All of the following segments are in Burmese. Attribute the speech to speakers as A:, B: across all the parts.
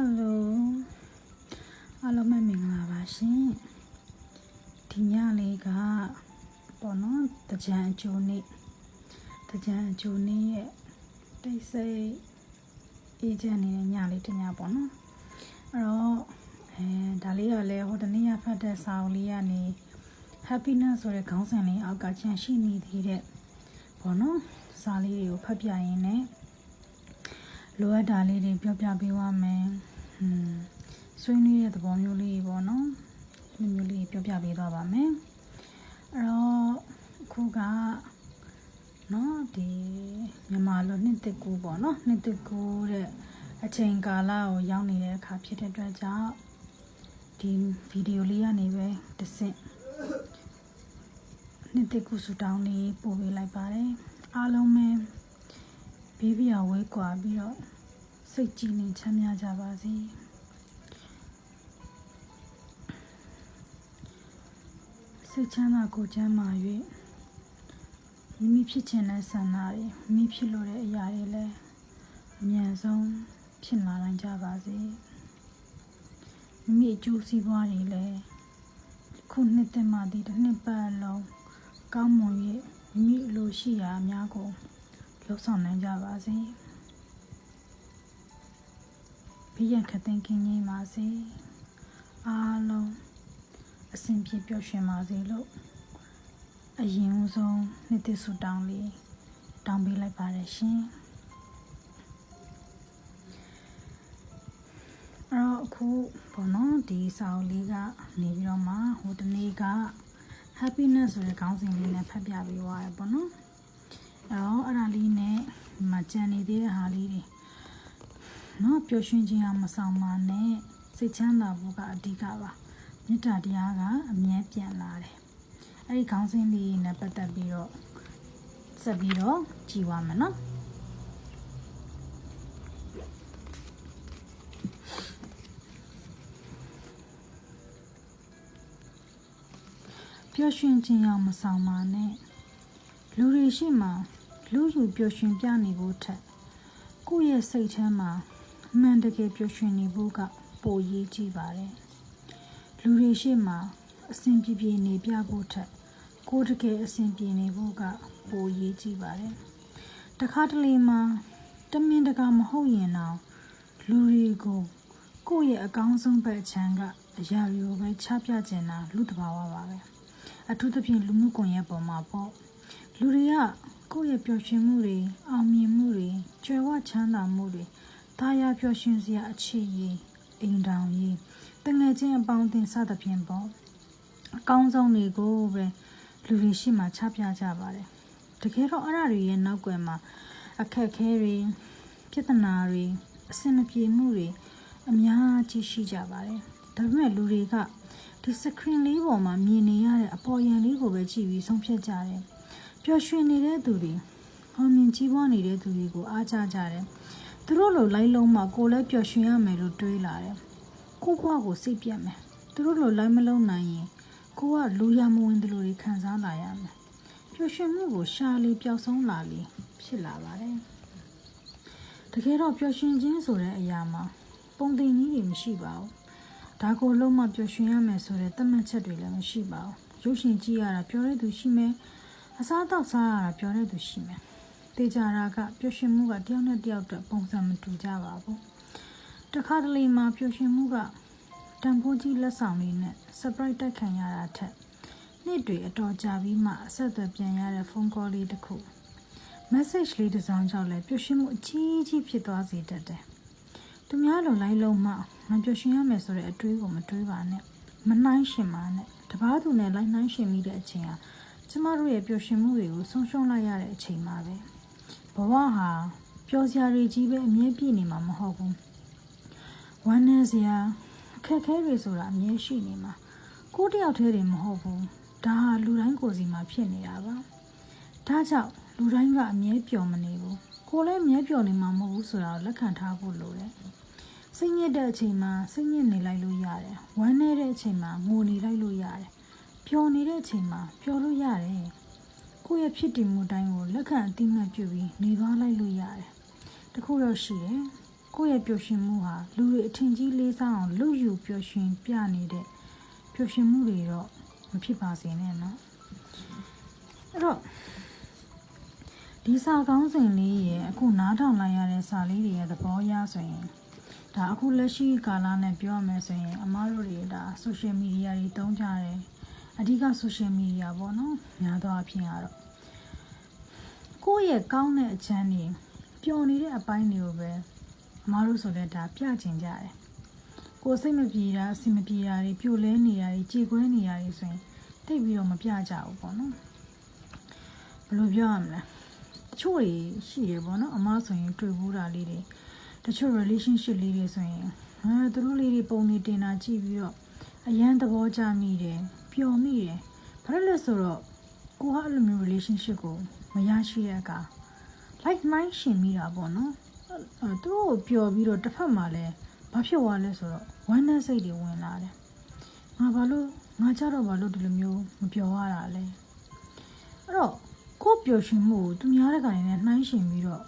A: ယ်လိုအားလုံးပဲမင်္ဂလာပါရှင်ဒီညလေးကပေါ့နော်တကြံအကျိုးနေ့တကြံအကျိုးနေ့ရဲ့တိတ်ဆိတ်အေးချမ်းနေတဲ့ညလေးတစ်ညပေါ့နော်အဲ့တော့အဲဒါလေးကလည်းဟိုတနေ့ကဖတ်တဲ့စာအုပ်လေးကနေ happiness ဆိုတဲ့ခေါင်းစဉ်လေးအောက်ကချန်ရှိနေသေးတဲ့ပေါ့နော်စာလေးတွေကိုဖတ်ပြရင်းနဲ့လိုအပ်တာလေးတွေပြောပြပေးပါမယ်။ ဟွန်းဆွေးနွေးတဲ့သဘောမျိုးလေးပေါ့နော်။ဒီလိုမျိုးလေးပြောပြပေးသွားပါမယ်။အဲ့တော့အခုကနော်ဒီမြန်မာလိုနှစ်တစ်ကူပေါ့နော်နှစ်တစ်ကူတဲ့အချိန်ကာလကိုရောက်နေတဲ့အခါဖြစ်တဲ့အတွက်ကြောင့်ဒီဗီဒီယိုလေးကနေပဲတစ်ဆင့်နှစ်တစ်ကူဆူတောင်းလေးပို့ပေးလိုက်ပါတယ်။အားလုံးပဲဘေးပြဝဲကွာပြီးတော့ စိတ်ကြည်ငြိမ်ချမ်းမြေ့ကြပါစေစိတ်ချမ်းသာကိုယ်ချမ်းသာ၍မိမိဖြစ်ချင်တဲ့ဆန္ဒတွေမိမိဖြစ်လို့တဲ့အရာတွေလည်းအမြန်ဆုံးဖြစ်လာနိုင်ကြပါစေမိမိအကျိုးစီးပွားတွေလည်းခုနှစ်တည်းမှဒီတစ်နှစ်ပတ်လုံးကောင်းမွန်၍မိမိအလိုရှိရာအများကိုလှုပ်ဆောင်နိုင်ကြပါစေ။ ဘေးရန်ခတ်သိမ်းကင်းငြိမ်းပါစေအားလုံးအစဉ်ပြေပျော်ရွှင်ပါစေလို့အရင်ဦးဆုံးနှစ်သစ်ဆုတောင်းလေးတောင်းပေးလိုက်ပါတယ်ရှင်အဲ့တော့အခုပေါ့နော်ဒီစာအုပ်လေးကနေပြီးတော့မှဟိုတနေ့က happiness ဆိုတဲ့ခေါင်းစဉ်လေးနဲ့ဖတ်ပြပေးသွားရပေါ့နော်အဲ့တော့အဲ့ဒါလေးနဲ့ဒီမှာကြံနေသေးတဲ့ဟာလေးတွေ နော်ပျော်ရွှင်ခြင်းအောင်မဆောင်ပါနဲ့စိတ်ချမ်းသာဖို့ကအဓိကပါမေတ္တာတရားကအမြဲပြန်လာတယ်အဲ့ဒီခေါင်းစဉ်လေးနဲ့ပတ်သက်ပြီးတော့ဆက်ပြီးတော့ကြည်ပါမယ်နော်ပျော်ရွှင်ခြင်းအောင်မဆောင်ပါနဲ့လူတွေရှိမှလူယူပျော်ရွှင်ပြနေဖို့ထက်ကိုယ့်ရဲ့စိတ်ထဲမှာ အမှန်တကယ်ပျော်ရွှင်နေဖို့ကပိုရေးကြည့်ပါတယ်။လူတွေရှိမှအစဉ်ပြေပြေနေပြဖို့ထက်ကိုယ်တကယ်အစဉ်ပြေနေဖို့ကပိုရေးကြည့်ပါတယ်။တခါတလေမှာတမင်တကာမဟုတ်ရင်တော့လူတွေကိုကိုယ့်ရဲ့အကောင်းဆုံးဘက်ချမ်းကအရာတွေကိုပဲချပြကျင်တာလူတဘာဝပါပဲ။အထူးသဖြင့်လူမှုကွန်ရက်ပေါ်မှာပေါ့လူတွေကကိုယ့်ရဲ့ပျော်ရွှင်မှုတွေအောင်မြင်မှုတွေကြွယ်ဝချမ်းသာမှုတွေ ဒါရပျော်ရွှင်စရာအခြေရအိမ်တောင်ကြီးတငယ်ချင်းအပေါင်းအသင်းစသဖြင့်ပေါ့အကောင်းဆုံးတွေကိုပဲလူတွေရှိမှချပြကြပါတယ်တကယ်တော့အဲ့ဒါတွေရဲ့နောက်ွယ်မှာအခက်အခဲတွေပြဿနာတွေအဆင်မပြေမှုတွေအများကြီးရှိကြပါတယ်ဒါပေမဲ့လူတွေကဒီ screen လေးပေါ်မှာမြင်နေရတဲ့အပေါ်ယံလေးကိုပဲကြည့်ပြီးဆုံးဖြတ်ကြတယ်ပျော်ရွှင်နေတဲ့သူတွေဟောမြင်ကြီးပွားနေတဲ့သူတွေကိုအားကြကြတယ် သူတို့လိုလိုက်လုံးမှကိုလည်းပျော်ရွှင်ရမယ်လို့တွေးလာတယ်ကိုဘွားကိုစိတ်ပြတ်မယ်သူတို့လိုလိုက်မလုံးနိုင်ရင်ကိုကလူရမဝင်တယ်လို့ခံစားလာရမယ်ပျော်ရွှင်မှုကိုရှာလေပျောက်ဆုံးလာလေဖြစ်လာပါတယ်တကယ်တော့ပျော်ရွှင်ခြင်းဆိုတဲ့အရာမှာပုံသင်ကြီးတွေမရှိပါဘူးဒါကိုလုံးဝပျော်ရွှင်ရမယ်ဆိုတဲ့သတ်မှတ်ချက်တွေလည်းမရှိပါဘူးရုပ်ရှင်ကြည့်ရတာပြောတဲ့သူရှိမယ်အစားအသောက်စားရတာပြောတဲ့သူရှိမယ် တေချာရာကပျော်ရွှင်မှုကတယောက်နဲ့တယောက်အတွက်ပုံစံမတူကြပါဘူးတခါတလေမှာပျော်ရွှင်မှုကတန်ဖိုးကြီးလက်ဆောင်လေးနဲ့ surprise တိုက်ခံရတာထက်နေ့တွေအတော်ကြာပြီးမှအဆက်အသွယ်ပြန်ရတဲ့ဖုန်းကောလေးတစ်ခု message လေးတစ်စောင်းကြောင့်လည်းပျော်ရွှင်မှုအကြီးကြီးဖြစ်သွားစေတတ်တယ်သူများလိုလိုက်လုံးမှငါပျော်ရွှင်ရမယ်ဆိုတဲ့အတွေးကိုမတွေးပါနဲ့မနှိုင်းရှင်ပါနဲ့တပားသူနဲ့လိုက်နှိုင်းရှင်မိတဲ့အချိန်ဟာကျမတို့ရဲ့ပျော်ရွှင်မှုတွေကိုဆုံးရှုံးလိုက်ရတဲ့အချိန်ပါပဲ။ ဘဝဟာပျော်စရာတွေကြီးပဲအမြဲပြည့်နေမှာမဟုတ်ဘူးဝမ်းနည်းစရာအခက်ခဲတွေဆိုတာအမြဲရှိနေမှာကိုတယောက်တည်းတွေမဟုတ်ဘူးဒါဟာလူတိုင်းကိုယ်စီမှာဖြစ်နေတာပါဒါကြောင့်လူတိုင်းကအမြဲပျော်မနေဘူးကိုလည်းအမြဲပျော်နေမှာမဟုတ်ဘူးဆိုတာကိုလက်ခံထားဖို့လိုတယ်စိတ်ညစ်တဲ့အချိန်မှာစိတ်ညစ်နေလိုက်လို့ရတယ်ဝမ်းနည်းတဲ့အချိန်မှာငိုနေလိုက်လို့ရတယ်ပျော်နေတဲ့အချိန်မှာပျော်လို့ရတယ်ကိုယ့်ရဲ့ဖြစ်တည်မှုတိုင်းကို လက်ခံအသိမှတ်ပြုပြီးနေသွားလိုက်လို့ရတယ်။တခုတော့ရှိတယ်။ကကိုယ့်ရဲ့ပျော်ရွှင်မှုဟာလူတွေအထင်ကြီးလေးစားအောင်လူယူပျော်ရွှင်ပြနေတဲ့ပျော်ရွှင်မှုတွေတော့မဖြစ်ပါစေနဲ့နော်အဲ့တော့ဒီစာကောင်းစဉ်လေးရဲ့အခုနားထောင်လိုက်ရတဲ့စာလေးတွေရဲ့သဘောအရဆိုရင်ဒါအခုလက်ရှိကာလနဲ့ပြောရမယ်ဆိုရင်အမားတို့တွေဒါ social media တွေတုံးကြတယ်အဓိက social media ပေါ့နော်များသောအားဖြင့်ကတော့ ကိုယ့်ရဲ့ကောင်းတဲ့အချမ်းတွေပျော်နေတဲ့အပိုင်းတွေကိုပဲအမားတို့ဆိုလည်းဒါပြချင်ကြတယ်ကိုယ်စိတ်မပြေတာအဆင်မပြေတာတွေပြိုလဲနေတာတွေကြေကွဲနေတာတွေဆိုရင်တိတ်ပြီးတော့မပြကြဘူးပေါ့နော်ဘယ်လိုပြောရမလဲတချို့တွေရှိရပေါ့နော်အမားဆိုရင်တွေ့ဘူးတာလေးတွေတချို့ relationship လေးတွေဆိုရင်အဲသူတို့လေးတွေပုံနေတင်တာကြည့်ပြီးတော့အရန်သဘောကျမိတယ်ပျော်မိတယ်ဘာလို့လဲဆိုတော့ကိုကအဲ့လိုမျိုး relationship ကို မရရှိတဲ့အခါ like mind ရှင်မိတာပေါ့နော်အဲသူတို့ကိုပျော်ပြီးတော့တစ်ဖက်မှာလည်းဘာဖြစ်သွားလဲဆိုတော့ဝမ်းနည်းစိတ်တွေဝင်လာတယ်ငါဘာလို့ငါကြတော့ဘာလို့ဒီလိုမျိုးမပျော်ရတာလဲအဲ့တော့ကိုယ့်ပျော်ရွှင်မှုကိုသူများတဲ့ကနေနဲ့နှိုင်းရှင်ပြီးတော့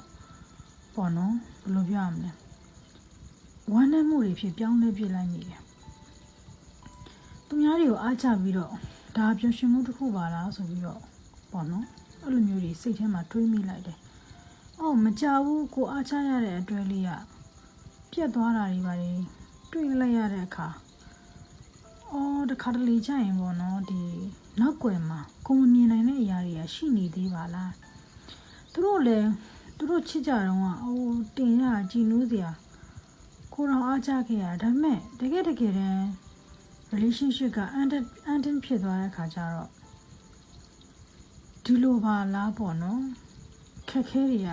A: ပေါ့နော်ဘယ်လိုပြောရမလဲဝမ်းနည်းမှုတွေဖြစ်ပြောင်းလဲပြစ်လိုက်မိတယ်သူများတွေကိုအားချပြီးတော့ဒါပျော်ရွှင်မှုတစ်ခုပါလားဆိုပြီးတော့ပေါ့နော် အဲ့လိုမျိုးတွေစိတ်ထဲမှာတွေးမိလိုက်တယ်အော်မကြဘူးကိုအားချရတဲ့အတွဲလေးကပြက်သွားတာတွေပါလေတွေးလိုက်ရတဲ့အခါအော်တခါတလေကြာရင်ပေါ့နော်ဒီနောက်ွယ်မှာကိုမမြင်နိုင်တဲ့အရာတွေကရှိနေသေးပါလားသူတို့လည်းသူတို့ချစ်ကြတော့ကအိုးတင်ရကြည်နူးစရာကိုတော်အားချခဲ့ရဒါပေမဲ့တကယ်တကယ်တမ်း relationship က ended ending ဖြစ်သွားတဲ့အခါကျတော့ ဒီလိုပါလားပေါ့နော်ခက်ခဲတွေက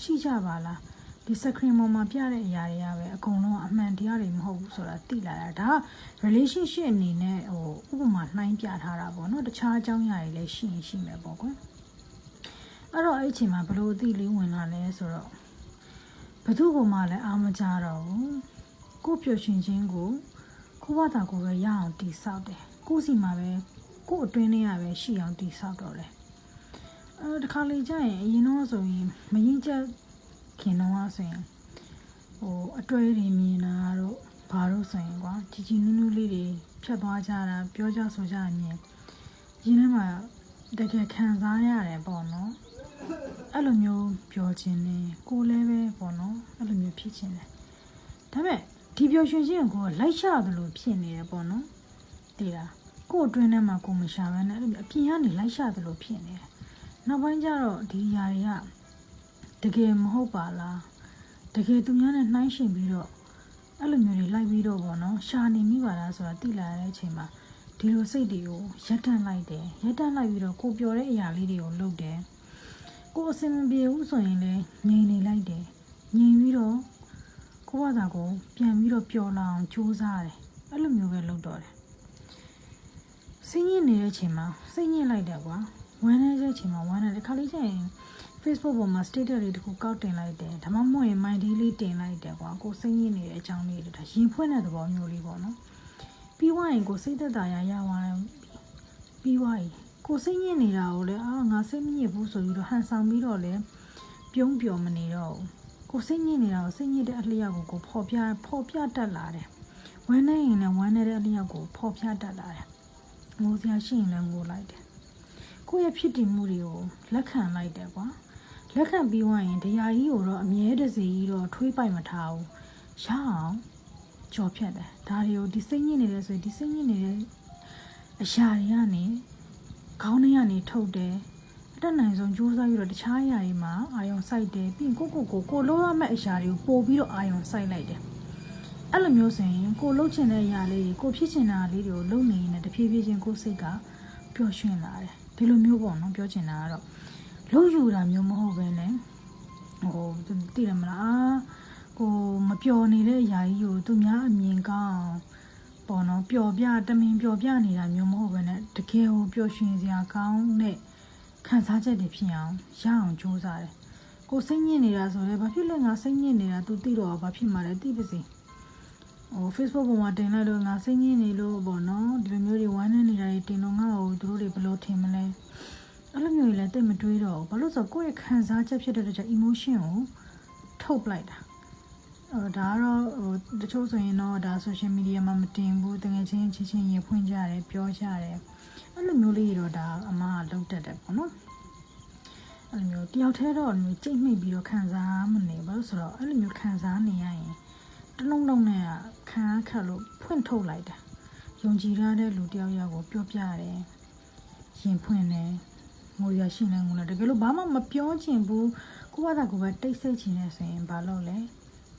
A: ရှိကြပါလားဒီ screen ပေါ်မှာပြတဲ့အရာတွေကပဲအကုန်လုံးအမှန်တရားတွေမဟုတ်ဘူးဆိုတာသိလာတာဒါက relationship အနေနဲ့ဟိုဥပမာနှိုင်းပြထားတာပေါ့နော်တခြားအကြောင်းအရာတွေလည်းရှိရင်ရှိမယ်ပေါ့ကွယ်အဲ့တော့အဲ့အချိန်မှာဘလို့အသိလေးဝင်လာလဲဆိုတော့ဘသူ့ကမှလည်းအာမကြတော့ဘူးကိုပျော်ရွှင်ခြင်းကိုကိုဘာသာကိုပဲရအောင်တိဆောက်တယ်ကိုစီမှာပဲကိုအတွင်းထဲရပဲရှိအောင်တိဆောက်တော့တယ် အဲတခါလေကြာရင်အရင်တော့ဆိုရင်မရင်ချက်ခင်တော့ဆိုရင်ဟိုအတွဲတွေမြင်တာတို့ဘာလို့ဆိုရင်ကွာជីជីနူးနူးလေးတွေဖြတ်သွားကြတာပြောကြဆိုကြတာမြင်ရင်းထဲမှာတကယ်ခံစားရတယ်ပေါ့နော်အဲ့လိုမျိုးပြောခြင်းနဲ့ကိုလည်းပဲပေါ့နော်အဲ့လိုမျိုးဖြစ်ခြင်းတယ်ဒါပေမဲ့ဒီပျော်ရွှင်ခြင်းကိုလိုက်ရှာသလိုဖြစ်နေတယ်ပေါ့နော်တည်လားကို့အတွင်းထဲမှာကိုမရှာဘဲနဲ့အဲ့လိုမျိုးအပြင်ကနေလိုက်ရှာသလိုဖြစ်နေတယ် နောက်ပိုင်းကျတော့ဒီຢာတွေကတကယ်မဟုတ်ပါလားတကယ်သူများနဲ့နှိုင်းယှဉ်ပြီးတော့အဲ့လိုမျိုးတွေလိုက်ပြီးတော့ပေါ့နော်ရှာနေမိပါလားဆိုတာသိလာတဲ့အချိန်မှာဒီလိုစိတ်တွေကိုရက်တန့်လိုက်တယ်ရက်တန့်လိုက်ပြီးတော့ကိုပြောတဲ့အရာလေးတွေကိုလုပ်တယ်ကိုအစင်မပြေဘူးဆိုရင်လည်းငြိမ်နေလိုက်တယ်ငြိမ်ပြီးတော့ကိုကသာကိုပြန်ပြီးတော့ပျော်လာအောင်ကြိုးစားတယ်အဲ့လိုမျိုးပဲလုပ်တော့တယ်စိတ်ညစ်နေတဲ့အချိန်မှာစိတ်ညစ်လိုက်တယ်ကွာ ဝမ်းနေတဲ့အချိန်မှာဝမ်းနေတယ်ခါလေးကျရင် Facebook ပေါ်မှာ status တွေတခုကောက်တင်လိုက်တယ်ဒါမှမဟုတ်ရင် my day လေးတင်လိုက်တယ်ကွာကိုစိတ်ညစ်နေတဲ့အကြောင်းလေးတွေဒါရင်ဖွင့်တဲ့သဘောမျိုးလေးပေါ့နော်ပြီးွားရင်ကိုစိတ်သက်သာရရသွားတယ်ပြီးွားရင်ကိုစိတ်ညစ်နေတာကိုလည်းအာငါစိတ်မညစ်ဘူးဆိုပြီးတော့ဟန်ဆောင်ပြီးတော့လည်းပြုံးပျော်မနေတော့ဘူးကိုစိတ်ညစ်နေတာကိုစိတ်ညစ်တဲ့အလျောက်ကိုကိုဖော်ပြဖော်ပြတတ်လာတယ်ဝမ်းနေရင်လည်းဝမ်းနေတဲ့အလျောက်ကိုဖော်ပြတတ်လာတယ်ငိုစရာရှိရင်လည်းငိုလိုက်တယ် ကိုယ့်ရဲ့ဖြစ်တည်မှုတွေကိုလက်ခံလိုက်တယ်ကွာလက်ခံပြီးွားရင်တရားကြီးကိုတော့အမြဲတစေကြီးတော့ထွေးပိုက်မထားဘူးရအောင်ကြော်ဖြတ်တယ်ဒါတွေကိုဒီစိတ်ညစ်နေတယ်ဆိုရင်ဒီစိတ်ညစ်နေတဲ့အရာတွေကနေခေါင်းထဲကနေထုတ်တယ်အတက်နိုင်ဆုံးကြိုးစားပြီးတော့တခြားအရာတွေမှာအာယုံစိုက်တယ်ပြီးရင်ကိုကိုကိုကိုလိုရမယ့်အရာတွေကိုပို့ပြီးတော့အာယုံစိုက်လိုက်တယ်အဲ့လိုမျိုးဆိုရင်ကိုလှုပ်ချင်တဲ့အရာလေးတွေကိုဖြစ်ချင်တာလေးတွေကိုလုပ်နေရင်လည်းတဖြည်းဖြည်းချင်းကိုယ်စိတ်ကပျော်ရွှင်လာတယ် ဒီလိုမျိုးပေါ့နော်ပြောချင်တာကတော့လှုပ်ယူတာမျိုးမဟုတ်ပဲနဲ့ဟိုသိတယ်မလားကိုမပျော်နေတဲ့အရာကြီးကိုသူများအမြင်ကောင်းပေါ့နော်ပျော်ပြတမင်ပျော်ပြနေတာမျိုးမဟုတ်ပဲနဲ့တကယ်ကိုပျော်ရွှင်စရာကောင်းတဲ့ခံစားချက်တွေဖြစ်အောင်ရအောင်ကြိုးစားတယ်ကိုစိတ်ညစ်နေတာဆိုလည်းဘာဖြစ်လဲငါစိတ်ညစ်နေတာ तू သိတော့ဘာဖြစ်မှာလဲသိပါစေဟို Facebook ပေါ်မှာတင်လိုက်လို့ငါစိတ်ညစ်နေလို့ပေါ့နော်ဒီလိုမျိုးတွေဝမ်းနေနေ တာတွေတင်တော့ငါ့ကိုသူတို့တွေဘယ်လိုထင်မလဲအဲ့လိုမျိုးတွေလည်းတိတ်မတွေးတော့ဘူးဘာလို့ဆိုတော့ကိုယ့်ရဲ့ခံစားချက်ဖြစ်တဲ့အတွက်ကြောင့် emotion ကိုထုတ်ပလိုက်တာဟိုဒါကတော့ဟိုတချို့ဆိုရင်တော့ဒါ social media မှာမတင်ဘူးတကယ်ချင်းချင်းချင်းရင်ဖွင့်ကြတယ်ပြောကြတယ်အဲ့လိုမျိုးလေးတွေတော့ဒါအမကလုပ်တတ်တယ်ပေါ့နော်အဲ့လိုမျိုးတယောက်တည်းတော့အဲ့လိုမျိုးကြိတ်မိတ်ပြီးတော့ခံစားမနေဘူးဆိုတော့အဲ့လိုမျိုးခံစားနေရရင်တစ်လုံးလုံးနဲ့ကခံရခက်လို့ဖွင့်ထုတ်လိုက်တာ ယုံကြည်ရတဲ့လူတယောက်ယောက်ကိုပြောပြရတယ်ရင်ဖွင့်တယ်ငိုရရှိနေငိုလာတကယ်လို့ဘာမှမပြောချင်ဘူးကိုယ့်ဘာသာကိုယ်ပဲတိတ်ဆိတ်ချင်နေဆိုရင်ဘာလုပ်လဲ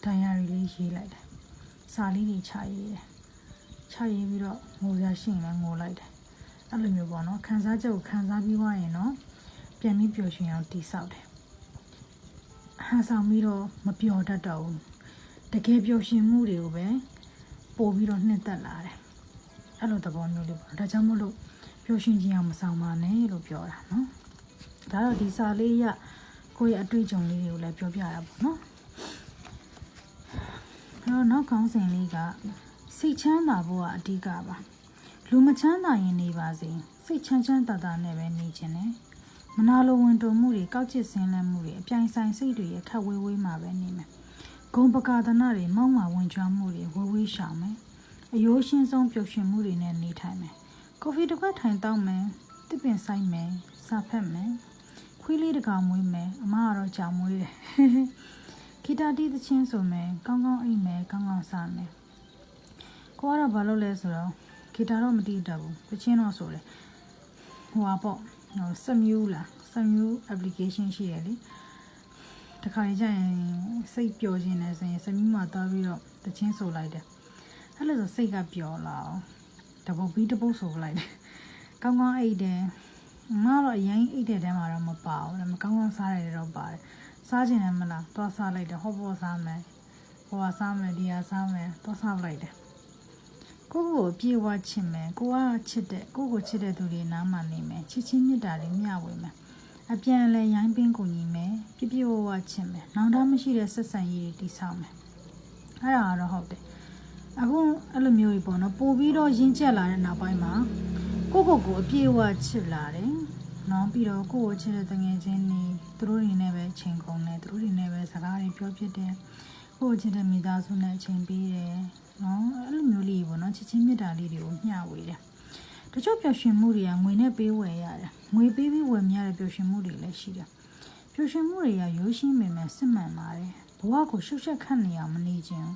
A: ဒိုင်ယာရီလေးရေးလိုက်တယ်။စာလေးတွေခြာရေးတယ်။ခြာရေးပြီးတော့ငိုရရှိရင်လည်းငိုလိုက်တယ်။အဲ့လိုမျိုးပေါ့နော်။ခန်းစားချက်ကိုခန်းစားပြီးွားရင်တော့ပြန်ပြီးပျော်ရွှင်အောင်တိဆောက်တယ်။ဟန်ဆောင်ပြီးတော့မပျော်တတ်တော့ဘူး။တကယ်ပျော်ရွှင်မှုတွေကိုပဲပို့ပြီးတော့နှစ်သက်လာတယ်။ အဲ့လိုသဘောမျိုးလေးပေါ့။ဒါကြောင့်မို့လို့ပျော်ရွှင်ခြင်းအောင်မဆောင်ပါနဲ့လို့ပြောတာနော်။ဒါတော့ဒီစာလေးရကိုယ့်ရဲ့အတွေ့အကြုံလေးတွေကိုလည်းပြောပြတာပေါ့နော်။အဲ့တော့နောက်ကောင်းစဉ်လေးကစိတ်ချမ်းသာဖို့ကအဓိကပါလူမချမ်းသာရင်နေပါစေစိတ်ချမ်းချမ်းသာသာနဲ့ပဲနေခြင်းနဲ့မနာလိုဝင်တုံမှုတွေကောက်ကျစ်ဆင်းလဲမှုတွေအပြိုင်ဆိုင်စိတ်တွေရဲ့ခက်ဝေးဝေးမှာပဲနေမယ်ဂုံပကာဒနာတွေမောက်မာဝင်ကြွားမှုတွေဝေးဝေးရှောင်မယ် အယိုးရှင်းဆုံးပျော်ရွှင်မှုတွေနဲ့နေထိုင်မယ်ကော်ဖီတစ်ခွက်ထိုင်တောက်မယ်တစ်ပင်ဆိုင်မယ်စာဖတ်မယ်ခွေးလေးတစ်ကောင်မွေးမယ်အမကတော့ကြောင်မွေးတယ်ဂီတာတီးသချင်းဆိုမယ်ကောင်းကောင်းအိပ်မယ်ကောင်းကောင်းစားမယ်ကိုကတော့ဘာလုပ်လဲဆိုတော့ဂီတာတော့မတီးတတ်ဘူးသချင်းတော့ဆိုတယ်ဟိုပါပေါ့ဟိုစမြူးလားစမြူး application ရှိရလေတခါကြရင်စိတ်ပျော်ခြင်းနဲ့ဆိုရင်စမြူးမှာသွားပြီးတော့သချင်းဆိုလိုက်တယ် အဲ့လိုဆိုစိတ်ကပျော်လာအောင်တပုတ်ပြီးတပုတ်ဆိုလိုက်တယ်ကောင်းကောင်းအိပ်တယ်ငါတော့အရင်အိတ်တဲ့တဲမှာတော့မပါဘူးဒါပေမဲ့ကောင်းကောင်းစားရတယ်တော့ပါတယ်စားခြင်းလည်းမလားသွားစားလိုက်တယ်ဟောပေါ်စားမယ်ဟိုကစားမယ်ဒီကစားမယ်သွားစားလိုက်တယ်ကိုယ့်ကိုယ်ပြေဝချစ်မယ်ကိုကချစ်တဲ့ကိုယ့်ကိုချစ်တဲ့သူတွေနားမှာနေမယ်ချစ်ချင်းမြတ်တာတွေမျှဝေမယ်အပြန်လဲရိုင်းပင်းကိုညီမယ်ပြပြဝဝချစ်မယ်နောင်တမရှိတဲ့ဆက်ဆံရေးတွေတည်ဆောက်မယ်အဲ့ဒါကတော့ဟုတ်တယ် အခုအဲ့လိုမျိုးကြီးပေါ့နော်ပို့ပြီးတော့ရင်းချက်လာတဲ့နောက်ပိုင်းမှာကိုယ့်ကိုယ်ကိုအပြေဝချစ်လာတယ်နော်ပြီးတော့ကိုယ့်ကိုချစ်တဲ့တငယ်ချင်းတွေသူတို့တွေနဲ့ပဲချိန်ကုန်တယ်သူတို့တွေနဲ့ပဲစကားတွေပြောဖြစ်တယ်ကိုယ့်ကိုချစ်တဲ့မိသားစုနဲ့ချိန်ပေးတယ်နော်အဲ့လိုမျိုးလေးပေါ့နော်ချစ်ချင်းမြတ်တာလေးတွေကိုမျှဝေတယ်တချို့ပျော်ရွှင်မှုတွေကငွေနဲ့ပေးဝယ်ရတယ်ငွေပေးပြီးဝယ်မရတဲ့ပျော်ရွှင်မှုတွေလည်းရှိတယ်ပျော်ရွှင်မှုတွေကရိုးရှင်းပေမဲ့စစ်မှန်ပါတယ်ဘဝကိုရှုပ်ရှက်ခတ်နေအောင်မနေခြင်း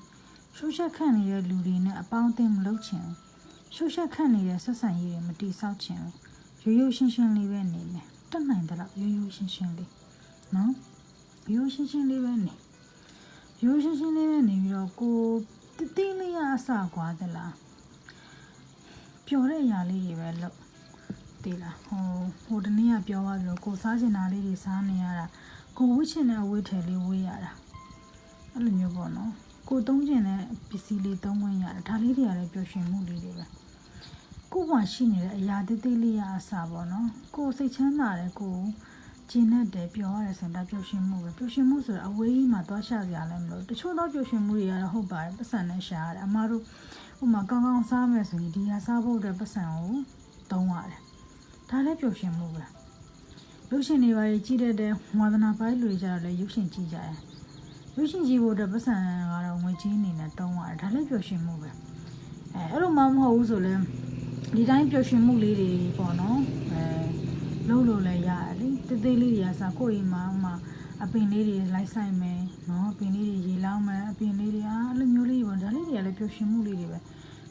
A: ရှုပ်ရှက်ခတ်နေတဲ့လူတွေနဲ့အပေါင်းအသင်းမလုပ်ခြင်းရှုပ်ရှက်ခတ်နေတဲ့ဆက်ဆံရေးတွေမတိဆောက်ခြင်းရိုးရိုးရှင်းရှင်းလေးပဲနေမယ်တက်နိုင်တယ်လို့ရိုးရိုးရှင်းရှင်းလေးနော်ရိုးရိုးရှင်းရှင်းလေးပဲနေရိုးရိုးရှင်းရှင်းလေးပဲနေပြီးတော့ကိုတတိလေးရအစကွာသလားပျော်တဲ့အရာလေးတွေပဲလုပ်တည်လားဟိုဟိုတနေ့ကပြောသွားသလိုကိုစားချင်တာလေးတွေစားနေရတာကိုဝှချင်တဲ့အဝှထည်လေးဝှရတာအဲ့လိုမျိုးပေါ့နော် ကိုသုံးချင်တဲ့ပစ္စည်းလေးသုံးခွင့်ရတယ်ဒါလေးတွေကလည်းပျော်ရွှင်မှုလေးတွေပဲကိုယ်မှာရှိနေတဲ့အရာသေးသေးလေးရအစားပေါ့နော်ကိုယ်စိတ်ချမ်းသာတယ်ကိုယ်ကျင်နဲ့တယ်ပျော်ရတယ်ဆိုရင်ဒါပျော်ရွှင်မှုပဲပျော်ရွှင်မှုဆိုတော့အဝေးကြီးမှာသွားရှာကြလည်းမလို့တချို့သောပျော်ရွှင်မှုတွေကတော့ဟုတ်ပါတယ်ပတ်စံနဲ့ရှာရတယ်အမားတို့ဟိုမှာကောင်းကောင်းစားမယ်ဆိုရင်ဒီဟာစားဖို့အတွက်ပတ်စံကိုသုံးရတယ်ဒါလည်းပျော်ရွှင်မှုပဲရုပ်ရှင်တွေပါကြီးကြည့်တတ်တဲ့ဝါသနာပိုင်းလူတွေကြတော့လည်းရုပ်ရှင်ကြည့်ကြတယ် ရုပ်ရှင်ကြည့်ဖို့အတွက်ပတ်စံကတော့ငွေကြီးအနေနဲ့သုံးရတယ်ဒါလည်းပျော်ရွှင်မှုပဲအဲအဲ့လိုမှမဟုတ်ဘူးဆိုလည်းဒီတိုင်းပျော်ရွှင်မှုလေးတွေပေါ့နော်အဲလုံးလို့လည်းရတယ်လေတေးသေးလေးတွေကစားကိုယ့်အိမ်မှာဥမာအပင်လေးတွေလိုက်ဆိုင်မယ်နော်အပင်လေးတွေရေလောင်းမယ်အပင်လေးတွေအားအဲ့လိုမျိုးလေးပေါ့ဒါလေးတွေကလည်းပျော်ရွှင်မှုလေးတွေပဲ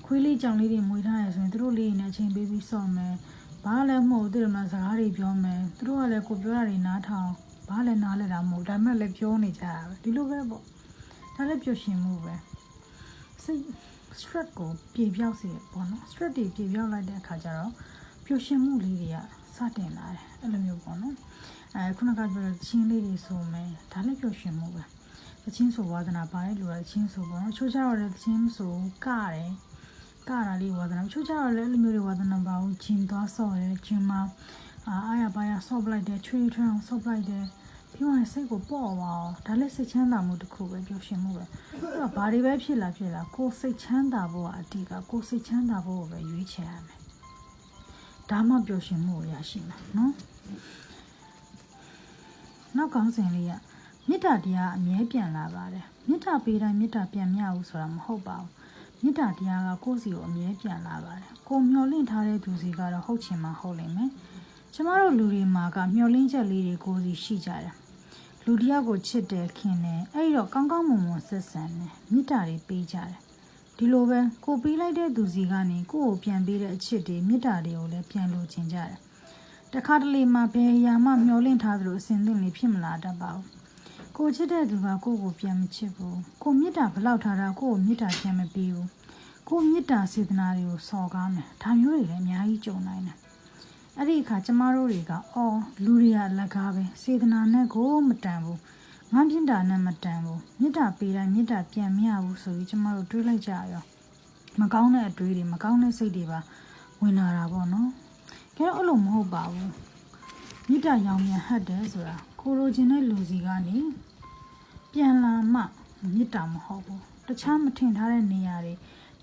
A: ခွေးလေးကြောင်လေးတွေမွေးထားရဆိုရင်သူတို့လေးနဲ့အချိန်ပေးပြီးစော့မယ်ဘာလည်းမဟုတ်သူတို့မှစကားတွေပြောမယ်သူတို့ကလည်းကိုပြောတာတွေနားထောင် ဘာလည်းနားလဲတာမဟုတ်ဒါပေမဲ့လည်းပြောနေကြတာပဲဒီလိုပဲပေါ့ဒါလည်းပျော်ရွှင်မှုပဲစိတ် stress ကိုပြေပြောက်စေပေါ့နော် stress တွေပြေပြောက်လိုက်တဲ့အခါကျတော့ပျော်ရွှင်မှုလေးတွေကစတင်လာတယ်အဲ့လိုမျိုးပေါ့နော်အဲခုနကပြောတဲ့ချင်းလေးတွေဆိုမယ်ဒါလည်းပျော်ရွှင်မှုပဲတချင်းဆိုဝါဒနာပါတဲ့လူကတချင်းဆိုပေါ့နော်ချိုးကြတော့လည်းတချင်းဆိုကတယ်ကတာလေးဝါဒနာချိုးကြတော့လည်းအဲ့လိုမျိုးတွေဝါဒနာပါဘူးဂျင်သွားဆော့တယ်ဂျင်မှာ အာအားရပါရဆော့ပလိုက်တယ်ချွေးထွန်းဆော့ပလိုက်တယ်ပြီးတော့စိတ်ကိုပေါ့သွားအောင်ဒါလည်းစိတ်ချမ်းသာမှုတစ်ခုပဲပျော်ရွှင်မှုပဲအဲ့တော့ဘာတွေပဲဖြစ်လာဖြစ်လာကိုယ်စိတ်ချမ်းသာဖို့ကအတိကကိုယ်စိတ်ချမ်းသာဖို့ကိုပဲရွေးချယ်ရမယ်ဒါမှပျော်ရွှင်မှုကိုရရှိမှာနော်နောက်ကောင်းစဉ်လေးကမေတ္တာတရားအမြဲပြန်လာပါတယ်မေတ္တာပေးတိုင်းမေတ္တာပြန်မရဘူးဆိုတာမဟုတ်ပါဘူးမေတ္တာတရားကကိုယ့်စီကိုအမြဲပြန်လာပါတယ်ကိုမျောလင့်ထားတဲ့သူစီကတော့ဟုတ်ချင်မှဟုတ်လိမ့်မယ် ကျမတို့လူတွေမှာကမျောလင့်ချက်လေးတွေကိုယ်စီရှိကြတယ်လူတစ်ယောက်ကိုချစ်တယ်ခင်တယ်အဲ့ဒီတော့ကောင်းကောင်းမွန်မွန်ဆက်ဆံတယ်မေတ္တာတွေပေးကြတယ်ဒီလိုပဲကိုပေးလိုက်တဲ့သူစီကနေကိုယ့်ကိုပြန်ပေးတဲ့အချစ်တွေမေတ္တာတွေကိုလည်းပြန်လိုချင်ကြတယ်တခါတလေမှဘယ်အရာမှမျောလင့်ထားသလိုအစဉ်သင့်လေးဖြစ်မလာတတ်ပါဘူးကိုချစ်တဲ့သူကကိုယ့်ကိုပြန်မချစ်ဘူးကိုမေတ္တာဘလောက်ထားတာကိုယ့်ကိုမေတ္တာပြန်မပေးဘူးကိုမေတ္တာစေတနာတွေကိုစော်ကားမယ်ဒါမျိုးတွေလည်းအများကြီးကြုံနိုင်တယ် အဲ့ဒီအခါကျမတို့တွေကအော်လူတွေကအလကားပဲစေတနာနဲ့ကိုမတန်ဘူးငါမေတ္တာနဲ့မတန်ဘူးမေတ္တာပေးတိုင်းမေတ္တာပြန်မရဘူးဆိုပြီးကျမတို့တွေးလိုက်ကြရောမကောင်းတဲ့အတွေးတွေမကောင်းတဲ့စိတ်တွေပါဝင်လာတာပေါ့နော်ကဲတော့အဲ့လိုမဟုတ်ပါဘူးမြစ်တာရောင်မြန်ဟတ်တယ်ဆိုတာကိုလိုချင်တဲ့လူစီကနေပြန်လာမှမြစ်တာမဟုတ်ဘူးတခြားမထင်ထားတဲ့နေရာတွေ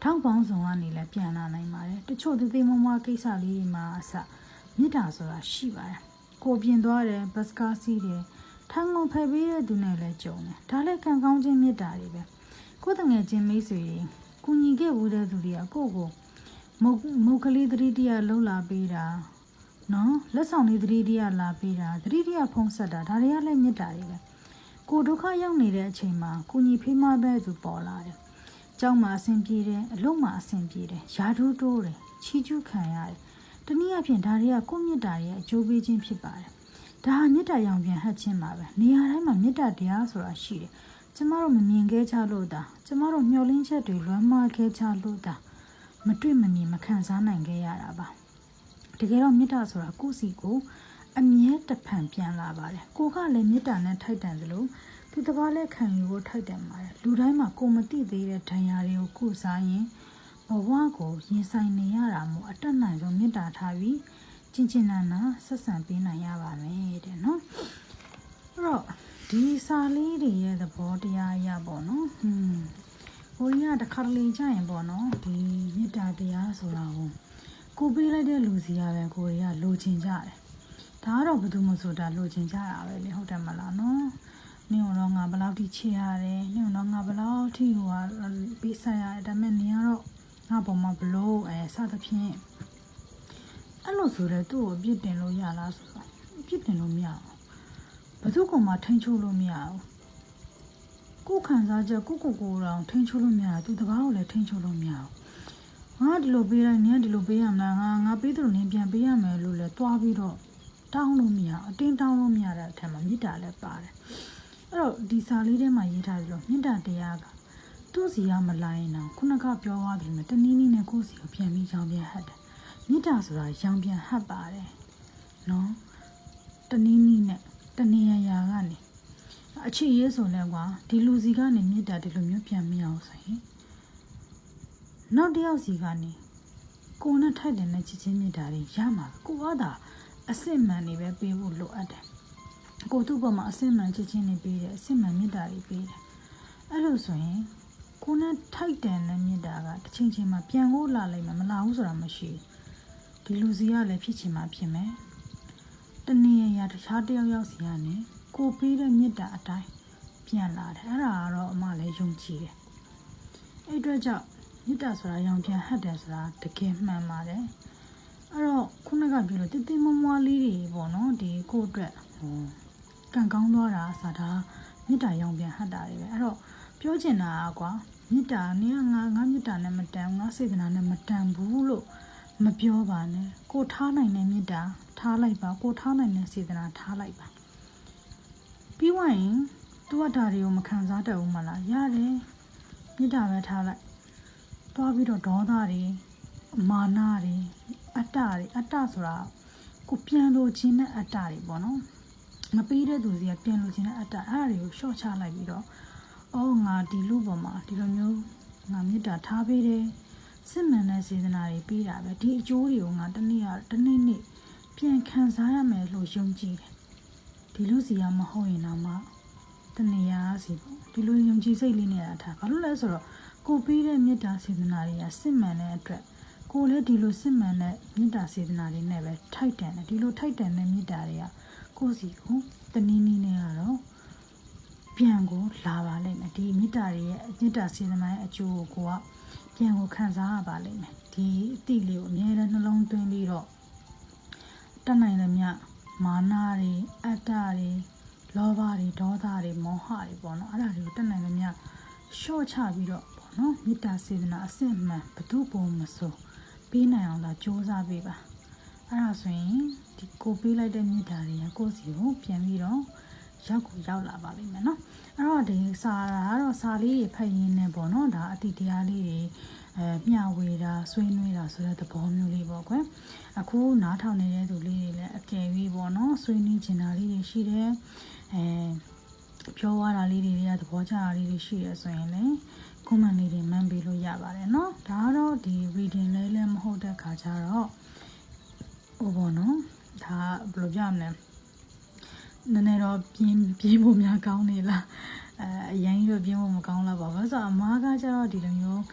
A: ထောက်ပေါင်းဆောင်ကနေလည်းပြန်လာနိုင်ပါတယ်တချို့သေးသေးမွားမွားကိစ္စလေးတွေမှာအစ မြစ်တာဆိုတာရှိပါတယ်ကိုပြင်သွားတယ်ဘတ်စကားစီးတယ်ထန်းကုန်ဖယ်ပေးတဲ့သူနဲ့လည်းကြုံတယ်ဒါလည်းကံကောင်းခြင်းမြစ်တာတွေပဲကိုယ်တငယ်ချင်းမိတ်ဆွေတွေကုညီခဲ့ဘူးတဲ့သူတွေကကိုယ့်ကိုမုတ်မုတ်ကလေးသတိတရားလှုပ်လာပေးတာနော်လက်ဆောင်လေးသတိတရားလာပေးတာသတိတရားဖုံးဆက်တာဒါတွေကလည်းမေတ္တာတွေပဲကိုဒုက္ခရောက်နေတဲ့အချိန်မှာကိုညီဖေးမပဲသူပေါ်လာတယ်ကြောက်မှအဆင်ပြေတယ်အလုံးမှအဆင်ပြေတယ်ယာဒူးတိုးတယ်ချီကျူးခံရတယ် တနည်းအားဖြင့်ဒါတွေကကိုမေတ္တာရဲ့အကျိုးပေးခြင်းဖြစ်ပါတယ်ဒါဟာမေတ္တာရောင်ပြန်ဟတ်ခြင်းပါပဲနေရာတိုင်းမှာမေတ္တာတရားဆိုတာရှိတယ်ကျမတို့မမြင်ခဲ့ကြလို့ဒါကျမတို့မျှော်လင့်ချက်တွေလွမ်းမခဲ့ကြလို့ဒါမတွေ့မမြင်မခံစားနိုင်ခဲ့ရတာပါတကယ်တော့မေတ္တာဆိုတာကိုယ့်စီကိုအမြဲတဖန်ပြန်လာပါတယ်ကိုကလည်းမေတ္တာနဲ့ထိုက်တန်သလိုသူတစ်ပါးလည်းခံယူဖို့ထိုက်တန်ပါတယ်လူတိုင်းမှာကိုမသိသေးတဲ့ဒဏ်ရာတွေကိုကုစားရင် ဘဝကိုရင်ဆိုင်နေရတာမို့အတက်နိုင်ဆုံးမေတ္တာထားပြီးကျင့်ကျင့်နာနာဆက်ဆံပေးနိုင်ရပါမယ်တဲ့နော်အဲ့တော့ဒီစာလေးတွေရဲ့သဘောတရားအရပေါ့နော်ဟွန်းကိုရီးယားတစ်ခါတလေကြာရင်ပေါ့နော်ဒီမေတ္တာတရားဆိုတာကိုကိုပေးလိုက်တဲ့လူစီကပဲကိုတွေကလိုချင်ကြတယ်။ဒါကတော့ဘယ်သူမှဆိုတာလိုချင်ကြတာပဲလေဟုတ်တယ်မလားနော်။နင်တော့ငါဘယ်လောက်ထိချစ်ရတယ်။နင်တော့ငါဘယ်လောက်ထိဟိုဟာပေးဆက်ရတယ်ဒါပေမဲ့နင်ကတော့ ငါပေါ်မှာဘလို့အဲစသဖြင့်အဲ့လိုဆိုတော့သူ့ကိုအပြစ်တင်လို့ရလားဆိုတော့အပြစ်တင်လို့မရဘူး။ဘယ်သူကမှထိန်ချိုးလို့မရဘူး။ကိုယ်ခံစားချက်ကိုကိုကိုယ်တောင်ထိန်ချိုးလို့မရဘူး။သူတကားကိုလည်းထိန်ချိုးလို့မရဘူး။ငါဒီလိုပေးလိုက်နင်ကဒီလိုပေးရမလားငါငါပေးသလိုနင်ပြန်ပေးရမယ်လို့လဲတွားပြီးတော့တောင်းလို့မရအတင်းတောင်းလို့မရတဲ့အထက်မှာမေတ္တာလည်းပါတယ်အဲ့တော့ဒီစာလေးထဲမှာရေးထားပြီးတော့မေတ္တာတရားက သူ့စီကမလာရင်တော့ခုနကပြောသွားတယ်မယ်တနည်းနည်းနဲ့ကိုယ့်စီကိုပြန်ပြီးရောင်ပြန်ဟတ်တယ်မေတ္တာဆိုတာရောင်ပြန်ဟတ်ပါတယ်နော်တနည်းနည်းနဲ့တနေရရာကနေအချစ်ရေးဆိုလဲကွာဒီလူစီကနေမေတ္တာဒီလိုမျိုးပြန်မရအောင်ဆိုရင်နောက်တစ်ယောက်စီကနေကိုယ်နဲ့ထိုက်တယ်နဲ့ချစ်ချင်းမြတ်တာတွေရမှာကိုကသာအစစ်မှန်နေပဲပေးဖို့လိုအပ်တယ်ကိုသူ့ဘက်မှာအစစ်မှန်ချစ်ချင်းတွေပေးတယ်အစစ်မှန်မြတ်တာတွေပေးတယ်အဲ့လိုဆိုရင် ကိုယ်နဲ့ထိုက်တယ်နဲ့မြတ်တာကတစ်ချိန်ချိန်မှာပြန်ဖို့လာလိမ့်မယ်မလာဘူးဆိုတာမရှိဘူးဒီလူစီကလည်းဖြစ်ချင်မှဖြစ်မယ်တနည်းရတခြားတစ်ယောက်ယောက်စီကနေကိုပေးတဲ့မြတ်တာအတိုင်းပြန်လာတယ်အဲ့ဒါကတော့အမလည်းယုံကြည်တယ်အဲ့အတွက်ကြောင့်မေတ္တာဆိုတာရောင်ပြန်ဟတ်တယ်ဆိုတာတကယ်မှန်ပါတယ်အဲ့တော့ခုနကပြောလို့တိတိမွားမွားလေးတွေပေါ့နော်ဒီကိုယ့်အတွက်ဟိုကံကောင်းသွားတာဆိုတာမေတ္တာရောင်ပြန်ဟတ်တာတွေပဲအဲ့တော့ ပြောချင်တာကကွာမေတ္တာနင်ကငါငါမေတ္တာနဲ့မတန်ဘူးငါစေတနာနဲ့မတန်ဘူးလို့မပြောပါနဲ့ကိုထားနိုင်တဲ့မေတ္တာထားလိုက်ပါကိုထားနိုင်တဲ့စေတနာထားလိုက်ပါပြီးွားရင်သူကဒါတွေကိုမခံစားတတ်ဘူးမလားရတယ်မေတ္တာပဲထားလိုက်တွားပြီးတော့ဒေါသတွေမာနတွေအတ္တတွေအတ္တဆိုတာကိုပြန်လို့ခြင်းနဲ့အတ္တတွေပေါ့နော်မပေးတဲ့သူစီကပြန်လို့ခြင်းနဲ့အတ္တအဲ့ဒါတွေကိုရှော့ချလိုက်ပြီးတော့ အော်ငါဒီလူပေါ်မှာဒီလိုမျိုးငါမေတ္တာထားပေးတယ်စစ်မှန်တဲ့စေတနာတွေပေးတာပဲဒီအကျိုးတွေကိုငါတစ်နေ့ကတစ်နေ့နေ့ပြန်ခံစားရမယ်လို့ယုံကြည်တယ်ဒီလူစီကမဟုတ်ရင်တော့မှတနေရာစီပေါ့ဒီလိုယုံကြည်စိတ်လေးနဲ့ထားဘာလို့လဲဆိုတော့ကိုပေးတဲ့မေတ္တာစေတနာတွေကစစ်မှန်တဲ့အတွက်ကိုလည်းဒီလိုစစ်မှန်တဲ့မေတ္တာစေတနာတွေနဲ့ပဲထိုက်တန်တယ်ဒီလိုထိုက်တန်တဲ့မေတ္တာတွေကကိုယ့်စီကိုတနည်းနည်းနဲ့ကတော့ ပြန်ကိုလာပါလိမ့်မယ်ဒီမေတ္တာတွေရဲ့မေတ္တာစေတနာရဲ့အကျိုးကိုကိုကပြန်ကိုခံစားရပါလိမ့်မယ်ဒီအတိလေးကိုအမြဲတမ်းနှလုံးသွင်းပြီးတော့တတ်နိုင်သမျှမာနတွေအတ္တတွေလောဘတွေဒေါသတွေမောဟတွေပေါ့နော်အဲ့ဒါတွေကိုတတ်နိုင်သမျှရှော့ချပြီးတော့ပေါ့နော်မေတ္တာစေတနာအစစ်မှန်ဘု து ပုံမဆိုပေးနိုင်အောင်လာစ조사ပေးပါအဲ့ဒါဆိုရင်ဒီကိုပေးလိုက်တဲ့မေတ္တာတွေကကိုယ့်စီကိုပြန်ပြီးတော့ ရောက်ကိုရောက်လာပါလိမ့်မယ်နော်အဲ့တော့ဒီစာတာကတော့စာလေးတွေဖတ်ရင်းနဲ့ပေါ့နော်ဒါအတိတရားလေးတွေအဲမျှဝေတာဆွေးနွေးတာဆိုတဲ့သဘောမျိုးလေးပေါ့ကွယ်အခုနားထောင်နေတဲ့သူလေးတွေလည်းအကယ်၍ပေါ့နော်ဆွေးနွေးချင်တာလေးတွေရှိတယ်အဲပြောရတာလေးတွေကသဘောကျတာလေးတွေရှိရဆိုရင်လည်း comment လေးတွေမှန်းပေးလို့ရပါတယ်เนาะဒါကတော့ဒီ reading လေးလည်းမဟုတ်တဲ့ခါကျတော့ဟိုပေါ့နော်ဒါဘယ်လိုပြမလဲ နည်းနည်းတော့ပြင်းပြင်းဖို့များကောင်းနေလားအဲအရင်တော့ပြင်းဖို့မကောင်းလားပါဘာလို့ဆိုတော့အမားကကျတော့ဒီလိုမျိုး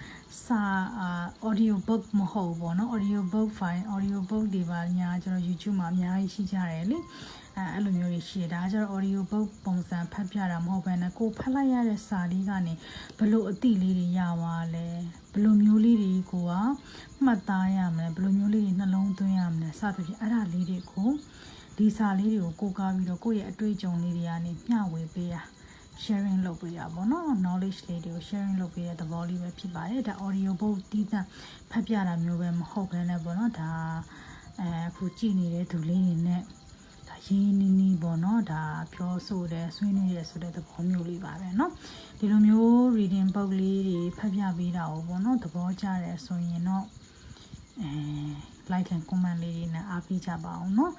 A: စာအာ audio book မဟုတ်ဘူးပေါ့နော် audio book file audio book တွေပါညာကျွန်တော် YouTube မှာအများကြီးရှိကြတယ်လေအဲအဲ့လိုမျိုးတွေရှိတယ်ဒါကကျတော့ audio book ပုံစံဖတ်ပြတာမဟုတ်ဘဲနဲ့ကိုဖတ်လိုက်ရတဲ့စာလေးကနေဘလို့အတိလေးတွေရသွားလဲဘလို့မျိုးလေးတွေကိုကမှတ်သားရမလဲဘလို့မျိုးလေးတွေနှလုံးသွင်းရမလဲစသဖြင့်အဲ့ဒါလေးတွေကို ဒီစာလေးတွေကိုကိုးကားပြီးတော့ကိုယ့်ရဲ့အတွေ့အကြုံလေးတွေကနေမျှဝေပေးတာ sharing လုပ်ပေးတာပေါ့နော် knowledge လေးတွေကို sharing လုပ်ပေးတဲ့သဘောလေးပဲဖြစ်ပါတယ်ဒါ audio book တီးသန့်ဖတ်ပြတာမျိုးပဲမဟုတ်ဘဲနဲ့ပေါ့နော်ဒါအဲအခုကြည့်နေတဲ့သူလေးတွေနဲ့ဒါရင်းရင်းနှီးနှီးပေါ့နော်ဒါပြောဆိုတယ်ဆွေးနွေးရဆိုတဲ့သဘောမျိုးလေးပါပဲเนาะဒီလိုမျိုး reading book လေးတွေဖတ်ပြပေးတာကိုပေါ့နော်သဘောကျတယ်ဆိုရင်တော့အဲ like and comment လေးတွေနဲ့အားပေးကြပါအောင်เนาะ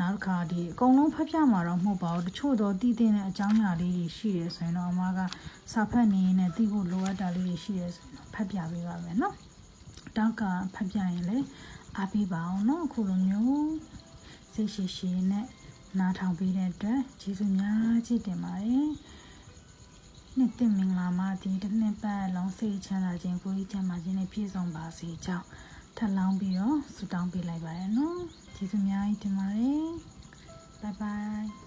A: နောက်တစ်ခါဒီအကုန်လုံးဖတ်ပြမှာတော့မဟုတ်ပါဘူးတချို့တော့တည်တင်တဲ့အကြောင်းအရာလေးတွေရှိတယ်ဆိုရင်တော့အမကစာဖတ်နေရင်လည်းသိဖို့လိုအပ်တာလေးတွေရှိတယ်ဆိုရင်ဖတ်ပြပေးပါမယ်နော်တောက်ကဖတ်ပြရင်လည်းအားပေးပါအောင်နော်အခုလိုမျိုးစိတ်ရှိရှိနဲ့နားထောင်ပေးတဲ့အတွက်ကျေးဇူးများကြီးတင်ပါတယ်နှစ်တင်မင်္ဂလာမှာဒီတစ်နှစ်ပတ်လုံးစိတ်ချမ်းသာခြင်းကိုယ်ကြီးချမ်းသာခြင်းနဲ့ပြည့်စုံပါစေကြောင်းထပ်လောင်းပြီးတော့ဆုတောင်းပေးလိုက်ပါတယ်နော် ကျေးဇူးများကြီးတင်ပါတယ်ဘိုင်ဘိုင်